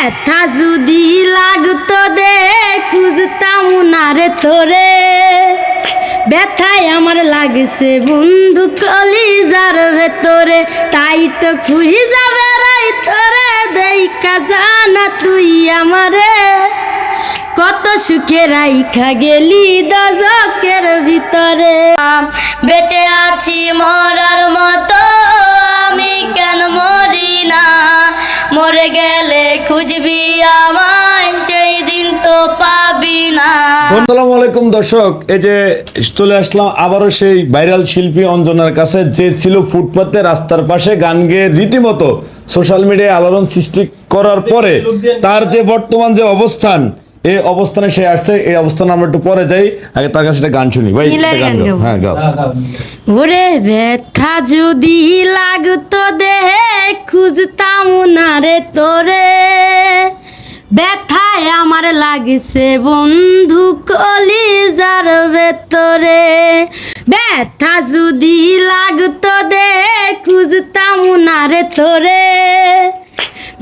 ব্যথা যদি লাগতো দে খুঁজতাম না রে তোরে। ব্যথায় আমার লাগছে বন্ধু কলিজার ভেতরে, তাই তো খুঁজি যাবে রাই তোরে, দেখা জানা তুই আমারে। কত সুখে রাইখা গেলি দশকের ভিতরে। বেঁচে আছি মরার মতো। আমি কেন মরি না মরে গেলে খুঁজবি আমায়, সেই দিন তো পাবি না। আসসালামু আলাইকুম দর্শক, এই যে চলে আসলাম আবারও সেই ভাইরাল শিল্পী অঞ্জনার কাছে, যে ছিল ফুটপাতে রাস্তার পাশে গান গেয়ে রীতিমতো সোশ্যাল মিডিয়ায় আলোড়ন সৃষ্টি করার পরে, তার যে বর্তমান যে অবস্থান এই অবস্থানে সে আসছে এই অবস্থানে আমরা একটু পরে যাই আগে তার কাছে একটা গান শুনি। ভাই গান গাও। হ্যাঁ গাও। ওরে ব্যথা যদি লাগতো দেহে খুঁজতাম না রে তোরে। ব্যথায় আমার লাগছে বন্ধু কলিজার ভেতরে। ব্যথা যদি লাগতো দে খুঁজতাম না রে তোরে।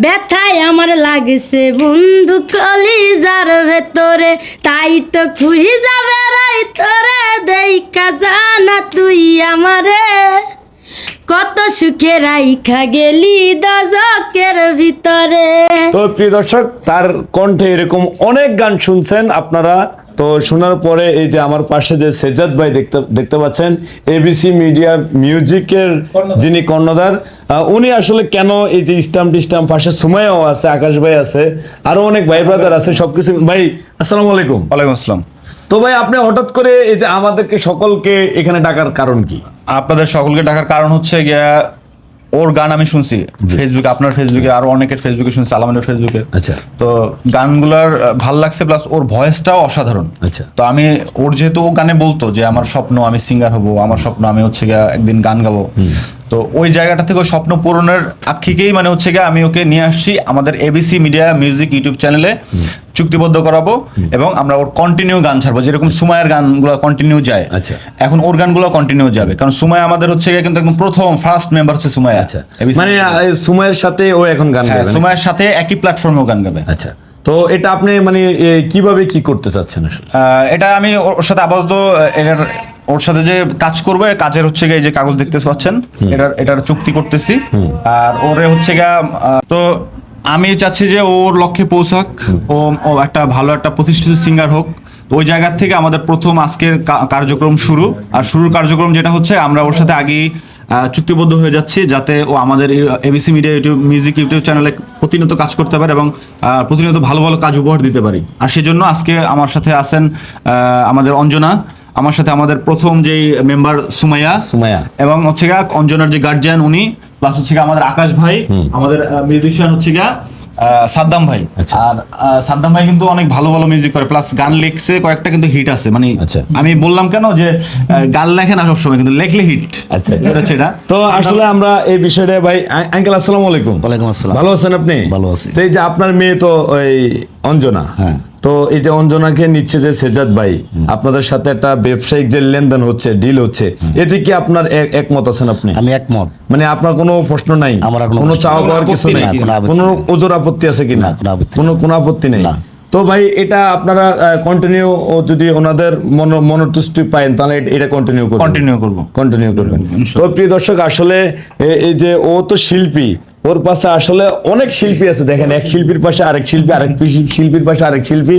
ব্যথায় আমার লাগছে বন্ধু কলিজার ভেতরে। তাই তো খুঁজি যাবে রাই তোরে দেখা জানা তুই আমারে। কত সুখে রাইখা গেলি দশকের ভিতরে। তো প্রিয় দর্শক, তার কণ্ঠে এরকম অনেক গান শুনছেন আপনারা। তো শোনার পরে এই যে আমার পাশে যে সেজাদ ভাই দেখতে দেখতে পাচ্ছেন এবিসি মিডিয়া মিউজিকের যিনি কর্ণধার উনি আসলে কেন এই যে স্টাম্প টিস্টাম্প পাশে সুমাইয়াও আছে আকাশ ভাই আছে আরও অনেক ভাই ব্রাদার আছে সবকিছু ভাই আসসালামু আলাইকুম। ওয়ালাইকুম আসসালাম। তো ভাই আপনি হঠাৎ করে এই যে আমাদেরকে সকলকে এখানে ডাকার কারণ কি? আপনাদের সকলকে ডাকার কারণ হচ্ছে গিয়া ওর গান আমি শুনছি। ফেসবুকে আপনার ফেসবুকে আরও অনেকের ফেসবুকে শুনছি আলামের ফেসবুকে আচ্ছা। তো গানগুলার ভালো লাগছে প্লাস ওর ভয়েসটাও অসাধারণ। আচ্ছা। তো আমি ওর যেহেতু ও গানে বলতো যে আমার স্বপ্ন আমি সিঙ্গার হব আমার স্বপ্ন আমি হচ্ছে গিয়ে একদিন গান গাবো। তো ওই জায়গাটা থেকে স্বপ্ন পূরণের আক্ষিকেই মানে হচ্ছে গিয়ে আমি ওকে নিয়ে আসছি আমাদের এবিসি মিডিয়া মিউজিক ইউটিউব চ্যানেলে চুক্তিবদ্ধ করাবো এবং আমরা ওর কন্টিনিউ গান ছাড়বো। যেরকম সুমায়ের গানগুলো কন্টিনিউ যায় আচ্ছা। এখন ওর গানগুলো কন্টিনিউ যাবে। কারণ সুমায়া আমাদের হচ্ছে গিয়ে কিন্তু একদম প্রথম ফার্স্ট মেম্বার হচ্ছে সুমায়া আচ্ছা। মানে সুমাইয়ের সাথে ও এখন গান হ্যাঁ, গাবে সুমায়ের সাথে একই প্ল্যাটফর্মেও গান গাবে। আচ্ছা। তো এটা আপনি মানে কীভাবে কি করতে চাচ্ছেন এটা আমি ওর সাথে আপাতত এটার ওর সাথে যে কাজ করবে কাজের হচ্ছে গিয়ে যে কাগজ দেখতে পাচ্ছেন এটার এটার চুক্তি করতেছি। আর ওরে হচ্ছে গা তো আমি চাচ্ছি যে ওর লক্ষ্যে পৌঁছাক। ও একটা ভালো একটা প্রতিষ্ঠিত সিঙ্গার হোক। ওই জায়গার থেকে আমাদের প্রথম আজকের কার্যক্রম শুরু। আর শুরুর কার্যক্রম যেটা হচ্ছে আমরা ওর সাথে আগেই চুক্তিবদ্ধ হয়ে যাচ্ছি যাতে ও আমাদের ABC media YouTube music YouTube চ্যানেলে প্রতিনিয়ত কাজ করতে পারে এবং প্রতিনিয়ত ভালো ভালো কাজ উপহার দিতে পারি। আর সেজন্য আজকে আমার সাথে আছেন আহ, আমাদের অঞ্জনা আমার সাথে আমাদের প্রথম যেই মেম্বার সুমাইয়া সুমাইয়া। এবং হচ্ছে গা অঞ্জনার যে গার্জিয়ান উনি প্লাস হচ্ছে গিয়ে আমাদের আকাশ ভাই আমাদের মিউজিশিয়ান হচ্ছে গা সাদ্দাম ভাই আচ্ছা। আর সাদ্দাম ভাই কিন্তু অনেক ভালো ভালো মিউজিক করে প্লাস গান লিখছে কয়েকটা কিন্তু হিট আছে মানে আচ্ছা। আমি বললাম কেন যে গান লেখে না সবসময় কিন্তু লেখলে হিট আচ্ছা, আচ্ছা। সেটা তো আসলে আমরা এই বিষয়টা ভাই আঙ্কেল আসসালামু আলাইকুম ওয়ালাইকুম আসসালাম। ভালো আছেন আপনি ভালো আছি। তো এই যে আপনার মেয়ে তো ওই অঞ্জনা। হ্যাঁ। তো এই যে অঞ্জনাকে নিচ্ছে যে সেজাদ ভাই আপনাদের সাথে একটা ব্যবসায়িক যে লেনদেন হচ্ছে ডিল হচ্ছে এতে কি আপনার একমত আছেন আপনি? আমি একমত। মানে আপনার কোনো প্রশ্ন নাই? আমার কোনো চাওয়া পাওয়ার কিছু আপত্তি নেই। কোনো। ওজোর আপত্তি আছে কিনা না, কোনো কোনো আপত্তি নেই? তো ভাই এটা আপনারা কন্টিনিউ যদি ওনাদের মন মনোতুষ্টি পায় তাহলে এটা- এটা কন্টিনিউ করবেন। কন্টিনিউ করব। কন্টিনিউ করবেন। তো প্রিয় দর্শক আসলে এই যে ও তো শিল্পী ওর পাশে আসলে অনেক শিল্পী আছে দেখেন এক শিল্পীর পাশে আরেক শিল্পী আরেক শিল্পীর পাশে আরেক শিল্পী।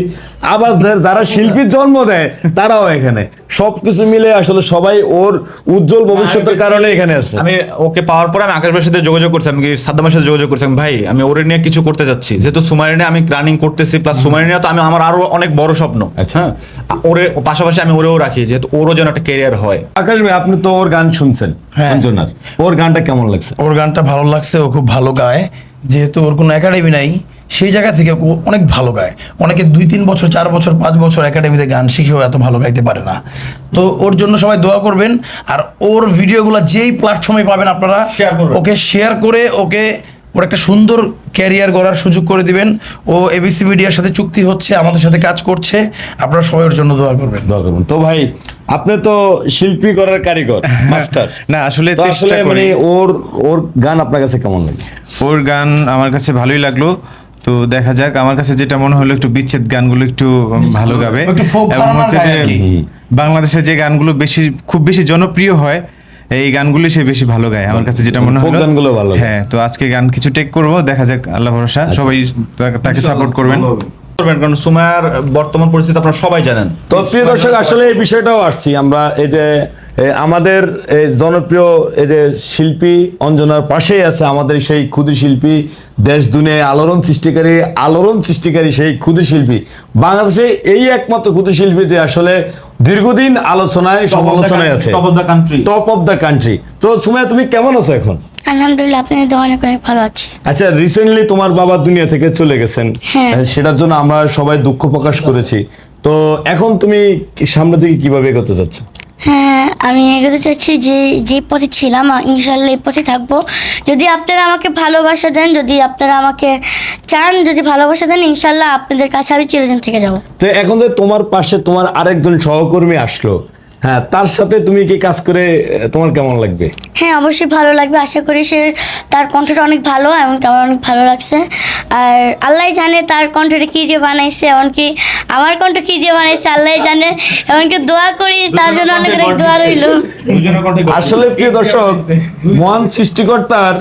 আবার যারা শিল্পীর জন্ম দেয় তারাও এখানে। সবকিছু মিলে আসলে সবাই ওর উজ্জ্বল ভবিষ্যতের কারণে এখানে আছে। আমি ওকে পাওয়ার পরে আমি আকাশ ভাইয়ের সাথে যোগাযোগ করছি আমি সাদ্দামের সাথে যোগাযোগ করছি? ভাই আমি ওরে নিয়ে কিছু করতে যাচ্ছি। যেহেতু সুমারি নিয়ে আমি রানিং করতেছি প্লাস সুমারি নিয়ে তো আমি আমার আরও অনেক বড় স্বপ্ন। আচ্ছা। হ্যাঁ? ওরে পাশাপাশি আমি ওরেও রাখি যেহেতু ওরও যেন একটা ক্যারিয়ার হয়। আকাশ ভাই আপনি তো ওর গান শুনছেন হ্যাঁ। অঞ্জনার ওর গানটা কেমন লাগছে? ওর গানটা ভালো লাগছে ও খুব ভালো গায় যেহেতু ওর কোনো একাডেমি নাই সেই জায়গা থেকে ও অনেক ভালো গায় অনেকে দুই তিন বছর চার বছর পাঁচ বছর একাডেমিতে গান শিখেও এত ভালো গাইতে পারে না তো ওর জন্য সবাই দোয়া করবেন আর ওর ভিডিওগুলো যেই প্ল্যাটফর্মে পাবেন আপনারা শেয়ার করবেন। ওকে শেয়ার করে ওকে ওর একটা সুন্দর ক্যারিয়ার গড়ার সুযোগ করে দিবেন। ও এবিসি মিডিয়ার সাথে চুক্তি হচ্ছে আমাদের সাথে কাজ করছে। আপনারা সবাই ওর জন্য দোয়া করবেন। দোয়া করবেন। তো ভাই আপনি তো শিল্পী করার কারিগর মাস্টার। না আসলে চেষ্টা করি। মানে ওর ওর গান আপনার কাছে কেমন লাগে? ওর গান আমার কাছে ভালোই লাগল। তো দেখা যাক আমার কাছে যেটা মনে হলো একটু বিচ্ছেদ গানগুলো একটু ভালো গাবে। এবং হচ্ছে যে বাংলাদেশে যে গানগুলো বেশি খুব বেশি জনপ্রিয় হয় এই গানগুলি সে বেশি ভালো গায় আমার কাছে যেটা মনে হয় গানগুলো ভালো। হ্যাঁ তো আজকে গান কিছু টেক করব দেখা যাক আল্লাহ ভরসা আচ্ছা। সবাই তাকে সাপোর্ট করবেন। করবেন কারণ সুমায়ার বর্তমান পরিস্থিতি আপনারা সবাই জানেন। তো প্রিয় দর্শক আসলে এই বিষয়টাও আসছি। আমরা এই যে আমাদের জনপ্রিয় এই যে শিল্পী অঞ্জনার পাশেই আছে আমাদের সেই শিল্পী দেশ দুনিয়ায় আলোড়ন সৃষ্টিকারী আলোড়ন সৃষ্টিকারী সেই ক্ষুদ্র শিল্পী। বাংলাদেশে এই একমাত্র ক্ষুদ্র শিল্পী যে আসলে দীর্ঘদিন আলোচনায় সমালোচনায় আছে। Top of the country top of the country তো সুমাইয়া তুমি কেমন আছো এখন? আলহামদুলিল্লাহ আপনাদের দোয়া অনেক অনেক ভালো আছি। আচ্ছা রিসেন্টলি তোমার বাবা দুনিয়া থেকে চলে গেছেন। হ্যাঁ। সেটার জন্য আমরা সবাই দুঃখ প্রকাশ করেছি। তো এখন তুমি কি- সামনের দিকে কীভাবে এগোতে চাচ্ছ? হ্যাঁ আমি এগোতে চাচ্ছি যে যে পথে ছিলাম ইনশাল্লাহ এই পথে থাকব। যদি আপনারা আমাকে ভালোবাসা দেন যদি আপনারা আমাকে চান যদি ভালোবাসা দেন ইনশাল্লাহ আপনাদের কাছে আমি চিরদিন থেকে যাব। তো এখন যে তোমার পাশে তোমার আরেকজন সহকর্মী আসলো হ্যাঁ তার সাথে তুমি কি কাজ করে তোমার কেমন লাগবে? হ্যাঁ অবশ্যই ভালো লাগবে। আশা করি সে তার কণ্ঠটা অনেক ভালো এমনকি আমার অনেক ভালো লাগছে। আর আল্লাহ জানে তার কণ্ঠটা কী দিয়ে বানাইছে এমনকি আমার কণ্ঠ কী দিয়ে বানাইছে আল্লাহ জানে। এমনকি দোয়া করি তার জন্য অনেক অনেক দোয়া রইল। আসলে প্রিয় দর্শক মহান সৃষ্টিকর্তার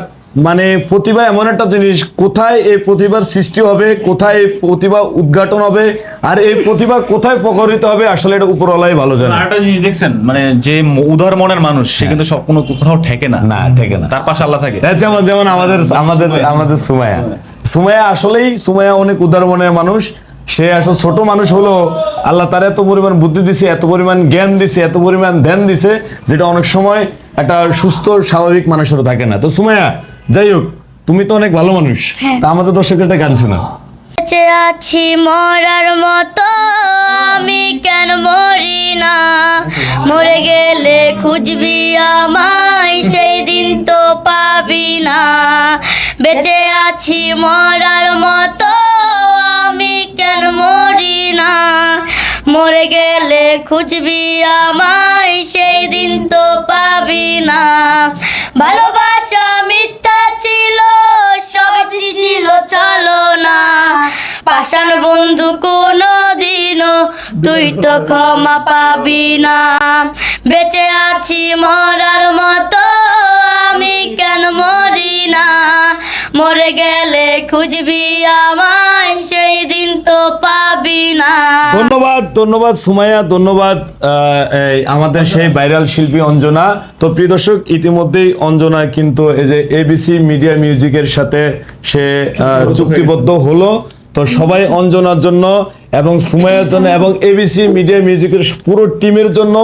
মানে প্রতিভা এমন একটা জিনিস কোথায় এই প্রতিভার সৃষ্টি হবে কোথায় এই প্রতিভা উদ্ঘাটন হবে আর এই প্রতিভা কোথায় প্রকরিত হবে আসলে এটা উপরওয়ালাই ভালো জানে। আরেকটা জিনিস দেখছেন মানে যে উদার মনের মানুষ সে কিন্তু সব কোনো কোথাও ঠেকে না। না ঠিক না। তার পাশে আল্লাহ থাকে। হ্যাঁ, যেমন যেমন আমাদের আমাদের আমাদের সুমায়া সুমায়া আসলেই সুমায়া অনেক উদার মনের মানুষ। সে আসলে ছোট মানুষ হলো আল্লাহ তার এত পরিমাণ বুদ্ধি দিছে এত পরিমাণ জ্ঞান দিছে এত পরিমাণ ধ্যান দিছে যেটা অনেক সময় একটা সুস্থ স্বাভাবিক মানুষেরও থাকে না। তো সুমায়া যাই হোক তুমি তো অনেক ভালো মানুষ। হ্যাঁ। তা আমাদের দর্শকের একটা গান শোনা বেঁচে আছি মরার মতো আমি কেন মরি না? মরে গেলে খুঁজবি আমায় সেই দিন তো পাবি না। বেঁচে আছি মরার মতো আমি কেন মরি না? মরে গেলে খুঁজবি আমায় সেই দিন তো পাবি তুই তো ক্ষমা পাবি না। বেঁচে আছি মরার মতো আমি কেন মরি না? মরে গেলে খুঁজবি আমায় সেই দিন তো পাবি না। ধন্যবাদ ধন্যবাদ সুমাইয়া ধন্যবাদ আহ, এই আমাদের সেই ভাইরাল শিল্পী অঞ্জনা। তো প্রিয় দর্শক ইতিমধ্যেই অঞ্জনা কিন্তু এই যে এবিসি মিডিয়া মিউজিকের সাথে সে আহ, চুক্তিবদ্ধ হলো। তো সবাই অঞ্জনার জন্য এবং সুমায়ের জন্য এবং এবিসি মিডিয়া মিউজিকের পুরো টিমের জন্য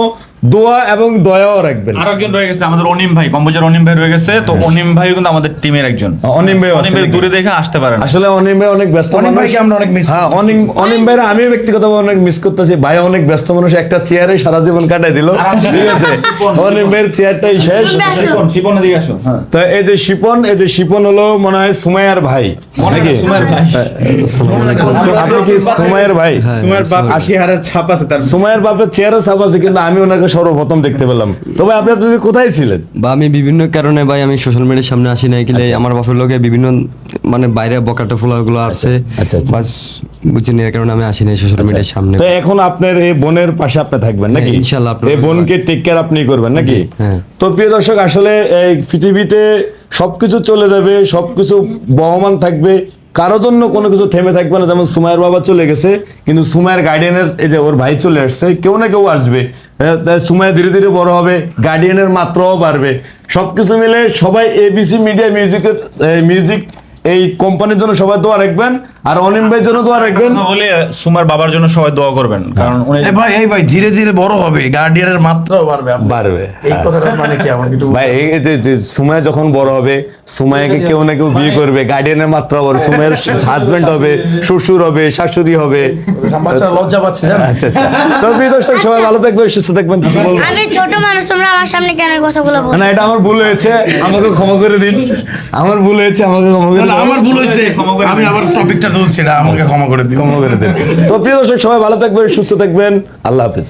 দোয়া এবং দয়াও রাখবেন। আরও একজন রয়ে গেছে আমাদের অনিম ভাই কম্বোজার অনিম ভাই রয়ে গেছে। তো অনিম ভাই কিন্তু আমাদের টিমের একজন। অনিম ভাই অনিম ভাই দূরে দেখে আসতে পারেন। আসলে অনিম ভাই অনেক ব্যস্ত অনিম ভাইকে আমরা অনেক miss হ্যাঁ অনিম অনিম ভাই আমি ব্যক্তিগতভাবে অনেক মিস করতেছি। ভাই অনেক ব্যস্ত মানুষ একটা চেয়ারে সারা জীবন কাটাই দিল। ঠিক আছে? অনিম ভাইয়ের চেয়ারটাই শেষ। শিপন শিপন এদিকে আসো। হ্যাঁ। তো এই যে শিপন এই যে শিপন হলো মনে হয় সুমাইয়ার ভাই। নাকি? সুমাইয়ার ভাই। হ্যাঁ, আপনি কি সুমাইয়ার ভাই? তোমার বাপ আশি হারের ছাপ আছে তার সুমাইয়ার বাপের চেয়ারে ছাপ আছে কিন্তু আমি ওনাকে সর্বপ্রথম দেখতে পেলাম। তবে আপনি আপনি কোথায় ছিলেন? বা আমি বিভিন্ন কারণে ভাই আমি সোশ্যাল মিডিয়ার সামনে আসি নাই কিলে আমার বাপের লোকে বিভিন্ন মানে বাইরে বকাটা ফুলাগুলো আচ্ছা, আচ্ছা। বাস বুঝছেন এর কারণে আমি আসি নাই সোশ্যাল মিডিয়ার সামনে। তো এখন আপনার এই বোনের পাশে আপনি থাকবেন নাকি? হ্যাঁ, ইনশাল্লাহ এই বোনকে টেক কেয়ার আপনি করবেন নাকি? হ্যাঁ। তো প্রিয় দর্শক আসলে এই পৃথিবীতে সবকিছু চলে যাবে সবকিছু বহমান থাকবে। কারও জন্য কোনো কিছু থেমে থাকবে না। যেমন সুমায়ের বাবা চলে গেছে, কিন্তু সুমায়ের গার্ডিয়ানের এই যে ওর ভাই চলে আসছে, কেউ না কেউ আসবে। সুমায় ধীরে ধীরে বড় হবে গার্ডিয়ানের মাত্রাও বাড়বে। সব কিছু মিলে সবাই এবিসি মিডিয়া মিউজিকের মিউজিক এই কোম্পানির জন্য সবাই দোয়া রাখবেন আর অনিম ভাইয়ের জন্য দোয়া রাখবেন। বলে সুমার বাবার জন্য সবাই দোয়া করবেন। কারণ উনি এই ভাই এই ভাই ধীরে ধীরে বড় হবে গার্ডিয়ানের মাত্রাও বাড়বে বাড়বে এই কথাটা মানে কি আমাকে একটু ভাই এই যে যে সুমায়া যখন বড় হবে সুমায়াকে কেউ না কেউ বিয়ে করবে গার্ডিয়ানের মাত্রা বড় সুমায়ের হাজবেন্ড হবে শ্বশুর হবে শাশুড়ি হবে। বাচ্চা লজ্জা পাচ্ছে জানেন? আচ্ছা আচ্ছা। তো প্রিয় দর্শক সবাই ভালো থাকবেন সুস্থ থাকবেন আমি ছোট মানুষ তোমরা আমার সামনে কেন এই কথাগুলো বল না এটা আমার ভুল হয়েছে আমাকে ক্ষমা করে দিন। আমার ভুল হয়েছে আমাকে ক্ষমা করে দিন আমার ভুল হয়েছে। আমি আবার টপিকটা ধরছি না আমাকে ক্ষমা করে দিন। ক্ষমা করে দিন তো প্রিয় দর্শক সবাই ভালো থাকবেন সুস্থ থাকবেন। আল্লাহ হাফিজ।